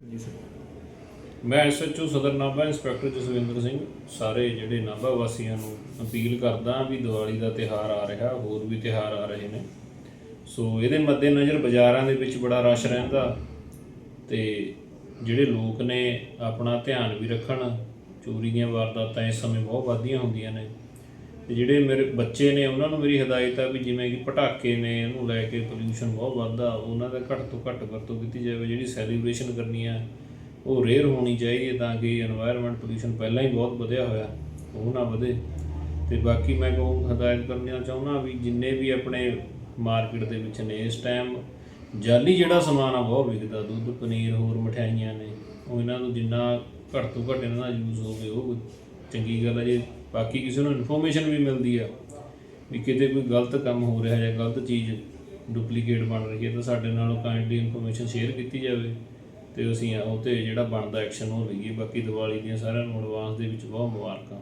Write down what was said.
ਜੀ ਸਰ। ਮੈਂ ਐਸਐਚਓ ਸਦਰ ਨਾਭਾ, ਇੰਸਪੈਕਟਰ ਜਸਵਿੰਦਰ ਸਿੰਘ। ਸਾਰੇ ਜਿਹੜੇ ਨਾਭਾ ਵਾਸੀਆਂ ਨੂੰ ਅਪੀਲ ਕਰਦਾ ਵੀ ਦੀਵਾਲੀ ਦਾ ਤਿਹਾਰ ਆ ਰਿਹਾ, ਹੋਰ ਵੀ ਤਿਹਾਰ ਆ ਰਹੇ ਨੇ। ਸੋ ਇਹਦੇ ਮੱਦੇਨਜ਼ਰ ਬਾਜ਼ਾਰਾਂ ਦੇ ਵਿੱਚ ਬੜਾ ਰਸ਼ ਰਹਿੰਦਾ ਤੇ ਜਿਹੜੇ ਲੋਕ ਨੇ ਆਪਣਾ ਧਿਆਨ ਵੀ ਰੱਖਣ ਚੋਰੀ ਦੀਆਂ ਵਾਰਦਾਤਾਂ ਇਸ ਸਮੇਂ ਬਹੁਤ ਵੱਧਦੀਆਂ ਹੁੰਦੀਆਂ ਨੇ। ਤੇ ਜਿਹੜੇ ਮੇਰੇ ਬੱਚੇ ਨੇ, ਉਹਨਾਂ ਨੂੰ ਮੇਰੀ ਹਦਾਇਤ ਆ ਵੀ ਜਿਵੇਂ ਕਿ ਪਟਾਕੇ ਨੇ, ਇਹਨੂੰ ਲੈ ਕੇ ਪੋਲੂਸ਼ਨ ਬਹੁਤ ਵੱਧਦਾ, ਉਹਨਾਂ ਦਾ ਘੱਟ ਤੋਂ ਘੱਟ ਵਰਤੋਂ ਕੀਤੀ ਜਾਵੇ, ਜਿਹੜੀ ਸੈਲੀਬ੍ਰੇਸ਼ਨ ਕਰਨੀ ਆ, ਉਹ ਰੇਅਰ ਹੋਣੀ ਚਾਹੀਦੀ ਤਾਂ ਕਿ এনवायरमेंट ਪੋਲੂਸ਼ਨ ਪਹਿਲਾਂ ਹੀ ਬਹੁਤ ਵਧਿਆ ਹੋਇਆ, ਉਹ ਨਾ ਵਧੇ। ਤੇ ਬਾਕੀ ਮੈਂ ਕਹੂੰ, ਹਦਾਇਤ ਕਰਨੀਆਂ ਚਾਹੁੰਦਾ ਵੀ ਜਿੰਨੇ ਵੀ ਆਪਣੇ ਮਾਰਕੀਟ ਦੇ ਵਿੱਚ ਨੇ, ਇਸ ਟਾਈਮ ਜਾਲੀ ਜਿਹੜਾ ਸਮਾਨ ਆ, ਬਹੁਤ ਵਿਕਦਾ, ਦੁੱਧ, ਪਨੀਰ, ਹੋਰ ਮਠਿਆਈਆਂ ਨੇ, ਉਹ ਇਹਨਾਂ ਨੂੰ ਜਿੰਨਾ ਘੱਟ ਤੋਂ ਘੱਟ ਇਹਨਾਂ ਦਾ ਯੂਜ਼ ਹੋਵੇ, ਉਹ ਚੰਗੀ ਗੱਲ ਹੈ ਜੇ ਬਾਕੀ ਕਿਸੇ ਨੂੰ ਇਨਫੋਰਮੇਸ਼ਨ ਵੀ ਮਿਲਦੀ ਆ ਵੀ ਕਿਤੇ ਕੋਈ ਗਲਤ ਕੰਮ ਹੋ ਰਿਹਾ ਜਾਂ ਗਲਤ ਚੀਜ਼ ਡੁਪਲੀਕੇਟ ਬਣ ਰਹੀ ਹੈ ਤਾਂ ਸਾਡੇ ਨਾਲ ਕਾਈਂਡਲੀ ਇਨਫੋਰਮੇਸ਼ਨ ਸ਼ੇਅਰ ਕੀਤੀ ਜਾਵੇ ਤੇ ਅਸੀਂ ਉਹ ਤੇ ਜਿਹੜਾ ਬਣਦਾ ਐਕਸ਼ਨ ਉਹ ਲਈਏ। ਬਾਕੀ ਦੀਵਾਲੀ ਦੀਆਂ ਸਾਰਿਆਂ ਨੂੰ ਐਡਵਾਂਸ ਦੇ ਵਿੱਚ ਬਹੁਤ ਮੁਬਾਰਕਾਂ।